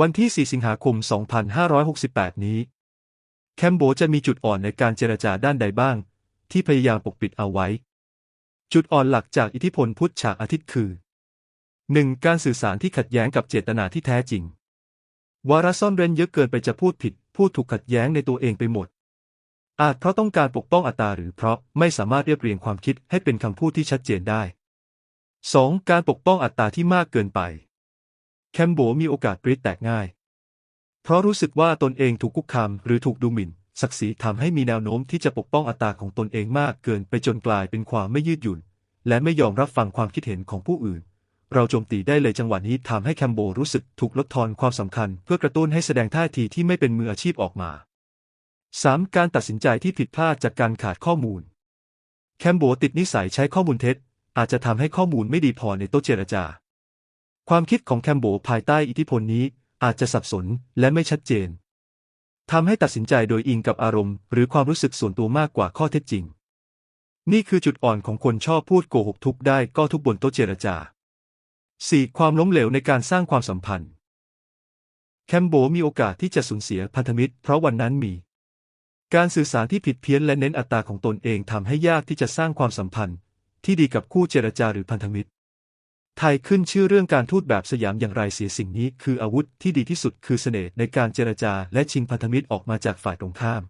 วันที่ 4 สิงหาคม 2568 นี้ แคมโบจะมีจุดอ่อนในการเจรจาด้านใดบ้าง ที่พยายามปกปิดเอาไว้ จุดอ่อนหลักจากอิทธิพลพุทธฉากอาทิตย์คือ 1. การสื่อสารที่ขัดแย้งกับเจตนาที่แท้จริง วาระซ่อนเร้นเยอะเกินไปจะพูดผิด พูดถูกขัดแย้งในตัวเองไปหมด อาจเพราะต้องการปกป้องอัตตาหรือเพราะไม่สามารถเรียบเรียงความคิดให้เป็นคำพูดที่ชัดเจนได้ 2. การปกป้องอัตตาที่มากเกินไป แคมโบมีโอกาสปริดแตกง่าย เพราะรู้สึกว่าตนเองถูกคุกคามหรือถูกดูหมิ่น ศักดิ์ศรีทำให้มีแนวโน้มที่จะปกป้องอัตตาของตนเองมากเกินไปจนกลายเป็นความไม่ยืดหยุ่น และไม่ยอมรับฟังความคิดเห็นของผู้อื่น เราโจมตีได้เลยจังหวะนี้ทำให้แคมโบรู้สึกถูกลดทอนความสำคัญ เพื่อกระตุ้นให้แสดงท่าทีที่ไม่เป็นมืออาชีพออกมา 3. การตัดสินใจที่ผิดพลาดจากการขาดข้อมูล แคมโบติดนิสัยใช้ข้อมูลเท็จ อาจจะทำให้ข้อมูลไม่ดีพอในโต๊ะเจรจา ความคิดของแคมโบภายใต้อิทธิพลนี้อาจจะสับสนและไม่ชัดเจนทำให้ตัดสินใจโดยอิงกับอารมณ์ หรือความรู้สึกส่วนตัวมากกว่าข้อเท็จจริง นี่คือจุดอ่อนของคนชอบพูดโกหกทุกได้ก็ทุกบนโต๊ะเจรจา 4. ความล้มเหลวในการสร้างความสัมพันธ์ แคมโบมีโอกาสที่จะสูญเสียพันธมิตร เพราะวันนั้นมี การสื่อสารที่ผิดเพี้ยนและเน้นอัตตาของตนเองทำให้ยากที่จะสร้างความสัมพันธ์ ที่ดีกับคู่เจรจาหรือพันธมิตร ไทยขึ้นชื่อเรื่องการทูตแบบสยามอย่างไรเสียสิ่งนี้คืออาวุธที่ดีที่สุดคือเสน่ห์ในการเจรจาและชิงพันธมิตรออกมาจากฝ่ายตรงข้าม